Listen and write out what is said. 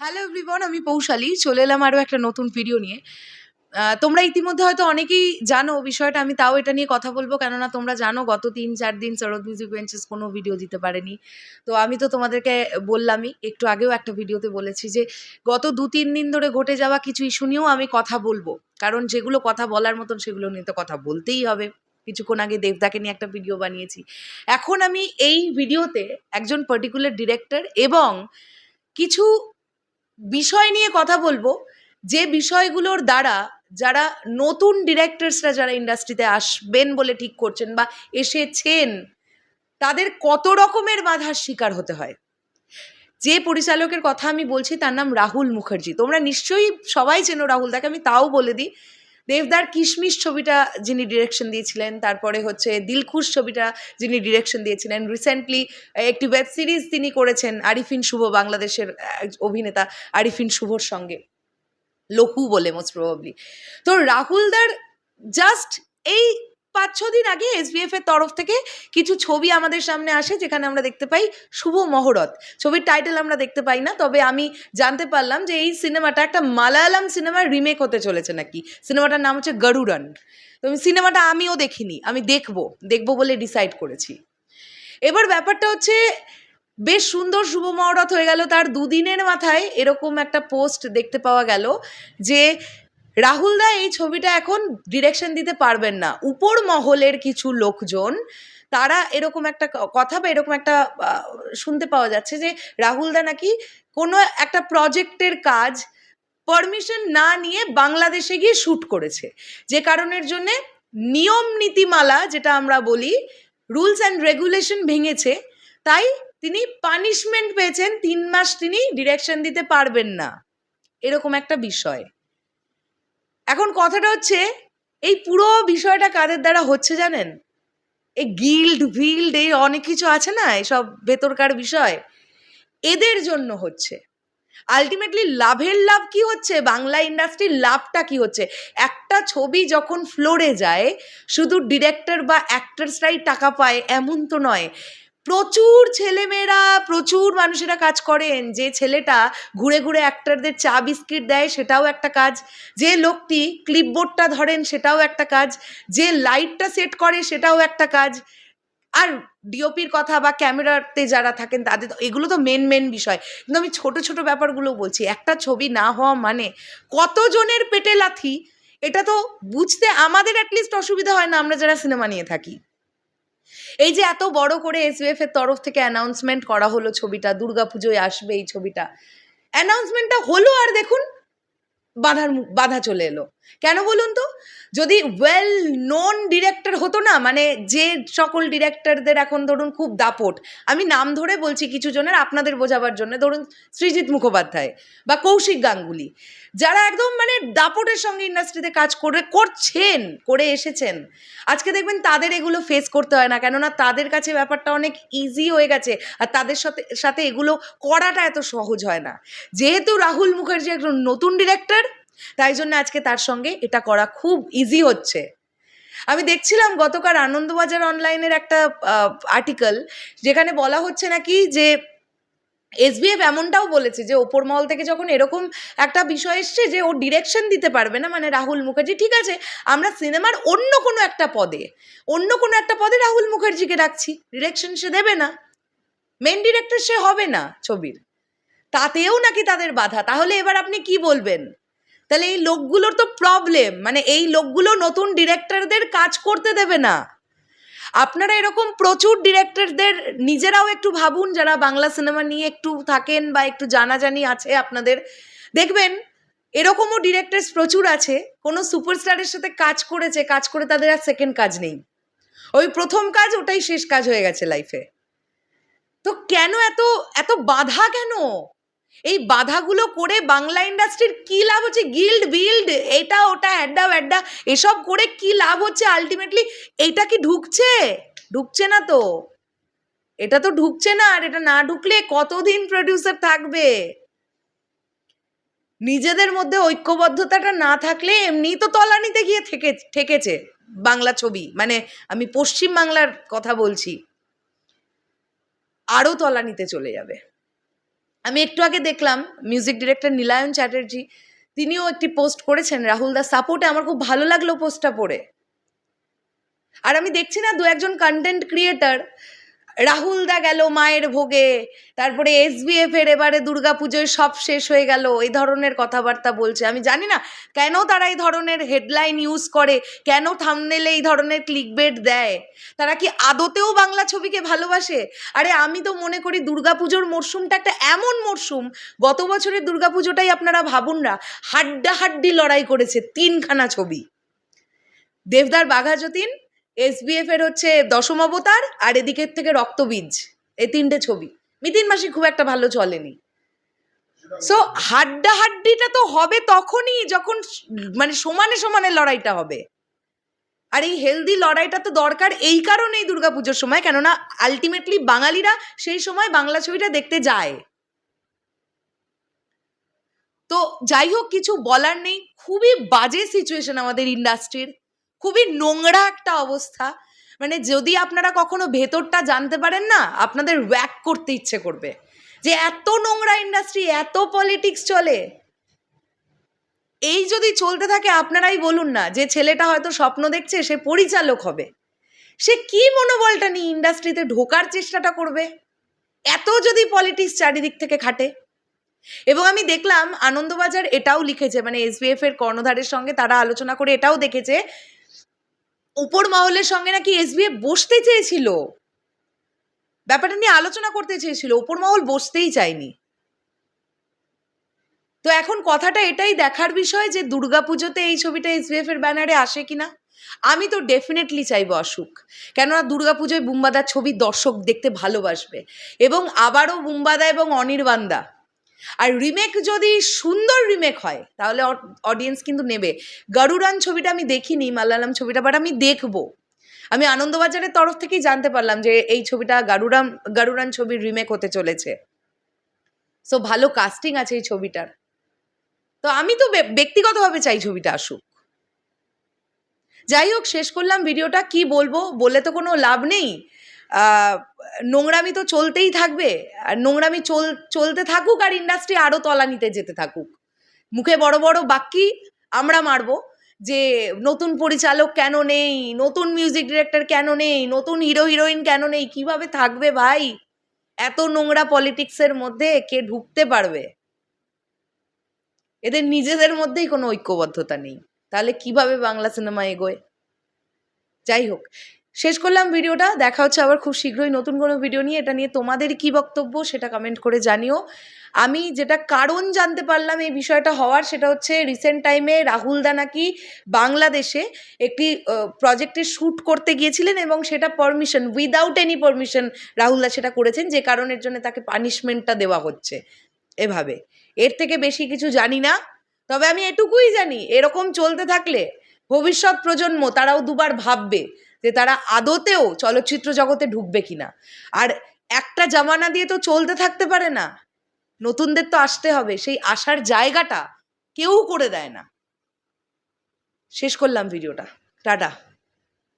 Hello everyone আমি পৌশালী। চলে এলাম আরও একটা নতুন ভিডিও নিয়ে। তোমরা ইতিমধ্যে হয়তো অনেকেই জানো বিষয়টা, আমি তাও এটা নিয়ে কথা বলব। কেননা তোমরা জানো গত তিন, চার দিন শরৎ মিউজিক বেঞ্চেস কোনো ভিডিও দিতে পারেনি। তো আমি তো তোমাদেরকে বললামই, একটু আগেও একটা ভিডিওতে বলেছি যে, গত দু, তিন দিন ধরে ঘটে যাওয়া কিছু ইস্যু নিয়েও আমি কথা বলব। কারণ যেগুলো কথা বলার মতন সেগুলো নিয়ে তো কথা বলতেই হবে। কিছুক্ষণ আগে দেবদাকে নিয়ে একটা ভিডিও বানিয়েছি। এখন আমি এই ভিডিওতে একজন পার্টিকুলার ডিরেক্টর এবং কিছু বিষয় নিয়ে কথা বলব। যে বিষয়গুলোর দ্বারা যারা নতুন ডিরেক্টরসরা যারা ইন্ডাস্ট্রিতে আসবেন বলে ঠিক করছেন বা এসেছেন, তাদের কত রকমের বাধার শিকার হতে হয়। যে পরিচালকের কথা আমি বলছি তার নাম রাহুল মুখার্জি। তোমরা নিশ্চয়ই সবাই চেনো রাহুল দাকে আমি তাও বলে দিই। দেবদার কিশমিশ ছবিটা যিনি ডিরেকশন দিয়েছিলেন, তারপরে হচ্ছে দিলখুশ ছবিটা যিনি ডিরেকশন দিয়েছিলেন। রিসেন্টলি একটি ওয়েব সিরিজ তিনি করেছেন, আরিফিন শুভ, বাংলাদেশের অভিনেতা আরিফিন শুভর সঙ্গে। লহু বলে মোস্ট প্রবাবলি তো রাহুলদার জাস্ট এই পাঁচ ছ দিন আগে এসবিএফ এর তরফ থেকে কিছু ছবি আমাদের সামনে আসে, যেখানে আমরা দেখতে পাই শুভ মহরত। ছবির টাইটেল আমরা দেখতে পাই না, তবে আমি জানতে পারলাম যে এই সিনেমাটা একটা মালায়ালাম সিনেমার রিমেক হতে চলেছে নাকি? সিনেমাটার নাম হচ্ছে গরুডন। তো সিনেমাটা আমিও দেখিনি, আমি দেখব দেখব বলে ডিসাইড করেছি। এবার ব্যাপারটা হচ্ছে, বেশ সুন্দর শুভ মহরত হয়ে গেল তার দুদিনের মাথায়, এরকম একটা পোস্ট দেখতে পাওয়া গেল যে রাহুল দা, এই ছবিটা এখন ডিরেকশন দিতে পারবেন না। উপর মহলের কিছু লোকজন, তারা এরকম একটা কথা বা এরকম একটা শুনতে পাওয়া যাচ্ছে যে রাহুল দা নাকি কোনো একটা প্রজেক্টের কাজ পারমিশন না নিয়ে বাংলাদেশে গিয়ে শ্যুট করেছে। যে কারণের জন্যে নিয়ম নীতিমালা যেটা আমরা বলি রুলস অ্যান্ড রেগুলেশন ভেঙেছে, তাই তিনি পানিশমেন্ট পেয়েছেন, তিন মাস তিনি ডিরেকশন দিতে পারবেন না। এরকম একটা বিষয়। এখন কথাটা হচ্ছে, এই পুরো বিষয়টা কাদের দ্বারা হচ্ছে জানেন? এই গিল্ড, ভিল্ড, এই অনেক কিছু আছে না, এসব ভেতরকার বিষয়, এদের জন্য হচ্ছে। আলটিমেটলি লাভের লাভ কি হচ্ছে? বাংলা ইন্ডাস্ট্রির লাভটা কি হচ্ছে? একটা ছবি যখন ফ্লোরে যায়, শুধু ডিরেক্টর বা অ্যাক্টার্সরাই টাকা পায়, এমন তো নয়। প্রচুর ছেলেমেয়েরা, প্রচুর মানুষেরা কাজ করেন। যে ছেলেটা ঘুরে ঘুরে অ্যাক্টারদের চা বিস্কিট দেয়, সেটাও একটা কাজ। যে লোকটি ক্লিপবোর্ডটা ধরেন, সেটাও একটা কাজ। যে লাইটটা সেট করে, সেটাও একটা কাজ। আর ডিওপির কথা বা ক্যামেরাতে যারা থাকেন, তাদের এগুলো তো মেন মেন বিষয়। কিন্তু আমি ছোট ছোট ব্যাপারগুলো বলছি। একটা ছবি না হওয়া মানে কতজনের পেটে লাথি? এটা তো বুঝতে আমাদের অ্যাটলিস্ট অসুবিধা হয় না, আমরা যারা সিনেমা নিয়ে থাকি। এই যে এত বড় করে এসবিএফ এর তরফ থেকে অ্যানাউন্সমেন্ট করা হলো ছবিটা, দুর্গাপুজোয় আসবে এই ছবিটা। অ্যানাউন্সমেন্টটা হলো আর দেখুন বাধার বাধা চলে এলো। কেন বলুন তো? যদি ওয়েল নোন ডিরেক্টর হতো না মানে যে সকল ডিরেক্টরদের এখন ধরুন খুব দাপট, আমি নাম ধরে বলছি কিছু জনের, আপনাদের বোঝাবার জন্য, ধরুন সৃজিৎ মুখোপাধ্যায় বা কৌশিক গাঙ্গুলি, যারা একদম মানে দাপটের সঙ্গে ইন্ডাস্ট্রিতে কাজ করে, করছেন, করে এসেছেন। আজকে দেখবেন তাদের এগুলো ফেস করতে হয় না, কেননা তাদের কাছে ব্যাপারটা অনেক ইজি হয়ে গেছে, আর তাদের সাথে সাথে এগুলো করাটা এত সহজ হয় না। যেহেতু রাহুল মুখার্জি একজন নতুন ডিরেক্টর তাই জন্য আজকে তার সঙ্গে এটা করা খুব ইজি হচ্ছে। আমি দেখছিলাম গতকাল আনন্দবাজার অনলাইনের একটা আর্টিকেল যেখানে বলা হচ্ছে নাকি যে এসবিএফ এমনটাও বলেছে যে ওপর মহল থেকে যখন এরকম একটা বিষয় এসছে যে ও ডিরেকশন দিতে পারবে না মানে রাহুল মুখার্জি, ঠিক আছে, আমরা সিনেমার অন্য কোনো একটা পদে, অন্য কোনো একটা পদে রাহুল মুখার্জিকে রাখছি ডিরেকশন সে দেবে না মেন ডিরেক্টর সে হবে না ছবির, তাতেও নাকি তাদের বাধা। তাহলে এবার আপনি কি বলবেন? তাহলে এই লোকগুলোর তো প্রবলেম মানে এই লোকগুলো নতুন ডিরেক্টরদের কাজ করতে দেবে না। আপনারা এরকম প্রচুর ডিরেক্টরদের নিজেরাও একটু ভাবুন, যারা বাংলা সিনেমা নিয়ে একটু থাকেন বা একটু জানাজানি আছে আপনাদের, দেখবেন এরকমও ডিরেক্টরস প্রচুর আছে, কোনো সুপারস্টারের সাথে কাজ করেছে, কাজ করে তাদের আর সেকেন্ড কাজ নেই। ওই প্রথম কাজ, ওটাই শেষ কাজ হয়ে গেছে লাইফে তো কেন এত এত বাধা কেন? এই বাধাগুলো করে বাংলা ইন্ডাস্ট্রির কি লাভ হচ্ছে? গিল্ড, বিল্ড, এটা, ওটা, অ্যাড্ডা অ্যাড্ডা এসব করে কি লাভ হচ্ছে আলটিমেটলি এইটা কি ঢুকছে? ঢুকছে না তো। এটা তো ঢুকছে না, আর এটা না ঢুকলে কতদিন প্রডিউসার থাকবে? নিজেদের মধ্যে ঐক্যবদ্ধতাটা না থাকলে এমনি তো তলানিতে গিয়ে থেকে ঠেকেছে বাংলা ছবি। মানে আমি পশ্চিম বাংলার কথা বলছি। আরও তলানিতে চলে যাবে। আমি একটু আগে দেখলাম মিউজিক ডিরেক্টর নীলায়ন চ্যাটার্জি, তিনিও একটি পোস্ট করেছেন, রাহুল দা সাপোর্টে আমার খুব ভালো লাগল পোস্টটা পড়ে। আর আমি দেখছি না দু একজন কন্টেন্ট ক্রিয়েটার রাহুল দা গেল মায়ের ভোগে। তারপরে এসবিএফ এর এবারে দুর্গাপুজোয় সব শেষ হয়ে গেল। এই ধরনের কথাবার্তা বলছে। আমি জানি না কেন তারা এই ধরনের হেডলাইন ইউজ করে, কেন থামনেলে এই ধরনের ক্লিক ক্লিকবেট দেয়। তারা কি আদতেও বাংলা ছবিকে ভালোবাসে? আরে আমি তো মনে করি দুর্গাপুজোর মরশুমটা একটা এমন মরশুম গত বছরের দুর্গাপুজোটাই আপনারা ভাবুন না, হাড্ডাহাড্ডি লড়াই করেছে তিনখানা ছবি। দেবদার বাঘা যতীন এসবিএফ এর হচ্ছে দশম অবতার আর এদিকের থেকে রক্তবীজ, এই তিনটে ছবি। মিতিন মাসি খুব একটা ভালো চলেনি। সো হাড্ডাহাড্ডিটা তো হবে তখনই যখন মানে সমানে সমানে লড়াইটা হবে। আর এই হেলদি লড়াইটা তো দরকার এই কারণেই দুর্গাপুজোর সময়, কেননা আলটিমেটলি বাঙালিরা সেই সময় বাংলা ছবিটা দেখতে যায়। তো যাই হোক, কিছু বলার নেই। খুবই বাজে সিচুয়েশন আমাদের ইন্ডাস্ট্রির খুবই নোংরা একটা অবস্থা। মানে যদি আপনারা কখনো ভেতরটা জানতে পারেন না, আপনাদের ওয়াক করতে ইচ্ছে করবে। যে এত নোংরা ইন্ডাস্ট্রি এত পলিটিক্স চলে। এই যদি চলতে থাকে, আপনারাই বলুন না, যে ছেলেটা হয়তো স্বপ্ন দেখছে, সে পরিচালক হবে। সে কি মনোবলটা নিয়ে ইন্ডাস্ট্রিতে ঢোকার চেষ্টাটা করবে? এত যদি পলিটিক্স চারিদিক থেকে খাটে। এবং আমি দেখলাম, আনন্দবাজার এটাও লিখেছে মানে এসবিএফ এর কর্ণধারের সঙ্গে তারা আলোচনা করে এটাও দেখেছে উপর মহলের সঙ্গে নাকি এসবিএফ বসতে চেয়েছিল? ব্যাপারটা নিয়ে আলোচনা করতে চেয়েছিল, উপর মহল বসতেই চায়নি। তো এখন কথাটা এটাই দেখার বিষয় যে দুর্গাপুজোতে এই ছবিটা এসবিএফ এর ব্যানারে আসে কিনা? আমি তো ডেফিনেটলি চাইব আসুক। কেননা দুর্গাপুজোয় বুম্বাদার ছবি দর্শক দেখতে ভালোবাসবে। এবং আবারও বুম্বাদা এবং অনির্বাণদা আর রিমেক যদি সুন্দর রিমেক হয়, তাহলে অডিয়েন্স কিন্তু নেবে। গরুরান ছবিটা আমি দেখিনি, মালায়ালাম ছবিটা বাট আমি দেখব। আমি আনন্দবাজারের তরফ থেকেই জানতে পারলাম যে এই ছবিটা গারুরাম গারুরান ছবির রিমেক হতে চলেছে। সো ভালো কাস্টিং আছে এই ছবিটার। তো আমি তো ব্যক্তিগতভাবে চাই ছবিটা আসুক। যাই হোক, শেষ করলাম ভিডিওটা। কি বলব? বলে তো কোনো লাভ নেই। নোংরামি তো চলতেই থাকবে। আর নোংরামি চল, চলতে থাকুক আর ইন্ডাস্ট্রি আরও তলানিতে যেতে থাকুক। মুখে বড় বড় বাক্যি আমরা মারবো যে, নতুন পরিচালক কেন নেই? নতুন মিউজিক ডিরেক্টর কেন নেই? নতুন হিরো হিরোইন কেন নেই? কীভাবে থাকবে ভাই? এত নোংরা পলিটিক্সের মধ্যে কে ঢুকতে পারবে? এদের নিজেদের মধ্যেই কোনো ঐক্যবদ্ধতা নেই। তাহলে কীভাবে বাংলা সিনেমা এগোয়? যাই হোক শেষ করলাম ভিডিওটা। দেখা হচ্ছে আবার খুব শীঘ্রই নতুন কোনো ভিডিও নিয়ে। এটা নিয়ে তোমাদের কি বক্তব্য সেটা কমেন্ট করে জানিও। আমি যেটা কারণ জানতে পারলাম এই বিষয়টা হওয়ার সেটা হচ্ছে রিসেন্ট টাইমে রাহুল দা নাকি বাংলাদেশে একটি প্রজেক্টে শ্যুট করতে গিয়েছিলেন এবং সেটা permission without any permission Rahul da সেটা করেছেন। যে কারণের জন্য তাকে পানিশমেন্টটা দেওয়া হচ্ছে এভাবে। এর থেকে বেশি কিছু জানি না। তবে আমি এটুকুই জানি, এরকম চলতে থাকলে ভবিষ্যৎ প্রজন্ম তারাও দুবার ভাববে যে তারা আদতেও চলচ্চিত্র জগতে ঢুকবে কিনা। আর একটা জামানা দিয়ে তো চলতে থাকতে পারে না। নতুনদের তো আসতে হবে। সেই আসার জায়গাটা কেউ করে দেয় না। শেষ করলাম ভিডিওটা। টাটা।